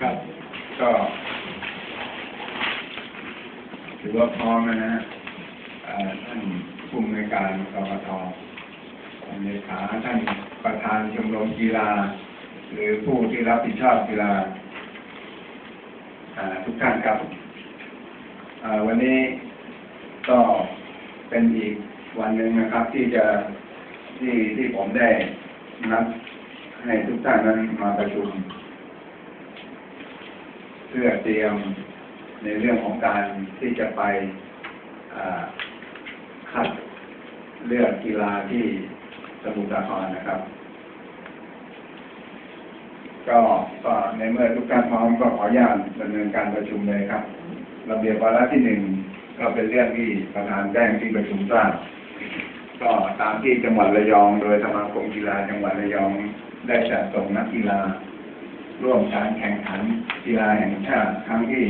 ครับ ก็ ถือว่าพร้อมนะฮะท่านผู้อำนวยการกกตท่านเลขาท่านประธานชมรมกีฬา หรือผู้ที่รับผิดชอบกีฬาทุกท่านครับวันนี้ก็เป็นอีกวันหนึ่งนะครับที่จะ ที่ที่ผมได้นัดให้ทุกท่านนั้นมาประชุม เพื่อเตรียมในเรื่องของการที่จะไปคัดเลือกกีฬาที่สมุทรสาครนะครับ ก็ก็ในเมื่อทุกท่านพร้อมก็ขออนุญาตดำเนินการประชุมเลยครับระเบียบวาระที่หนึ่งก็เป็นเรื่องที่ประธานแจ้งที่ประชุมทราบ ก็ตามที่จังหวัดระยอง โดยสมาคมกีฬาจังหวัดระยองได้จัดส่งนักกีฬา ร่วมการแข่งขันกีฬาแห่งชาติครั้งที่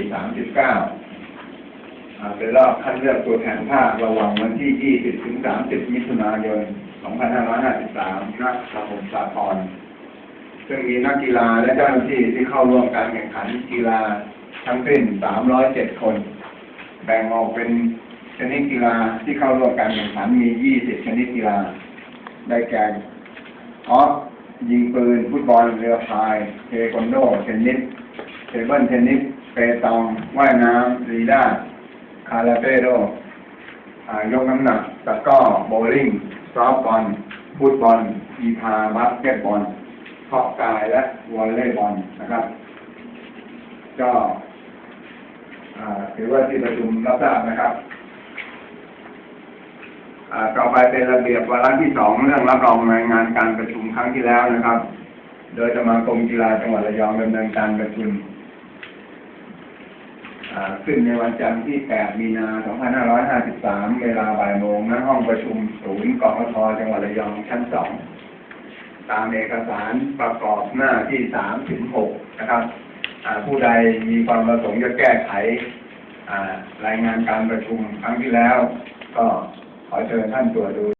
39เป็นรอบคัดเลือกตัวแทนภาคระหว่างวันที่ 20 ถึง 30 มิถุนายน 2553ณสมุทรสาครซึ่งมีนักกีฬาและเจ้าหน้าที่ที่เข้าร่วมการแข่งขันกีฬาทั้งสิ้น 307 คน แบ่งออกเป็น ชนิดกีฬาที่เข้าร่วมการแข่งขันมี 20 ชนิดกีฬา ได้แก่ออฟยิงปืน ฟุตบอล เรือพาย เทควันโด เทนนิส เทเบิลเทนนิส เปตอง ว่ายน้ำรีดาคาราเต้โดยกน้ำหนัก ตะก้อ โบว์ลิ่ง ซอฟต์บอล ฟุตบอลกีฬาบาสเกตบอลเพาะกายและวอลเลย์บอลนะครับ ก็ถือว่าที่ประชุมรับทราบนะครับ ต่อไปเป็นระเบียบวาระที่สองเรื่องรับรองรายงานการประชุมครั้งที่แล้วนะครับ โดยสมาคมกีฬาจังหวัดระยองดำเนินการประชุมขึ้นในวันจันทร์ที่ 8 มีนา 2553 เวลาบ่ายโมงณห้องประชุมศูนย์กกทจังหวัดระยองชั้น 2 ตามเอกสารประกอบหน้าที่ 3 ถึง 6 นะครับผู้ใดมีความประสงค์จะแก้ไขรายงานการประชุมครั้งที่แล้วก็ ขอเชิญท่านตรวจดู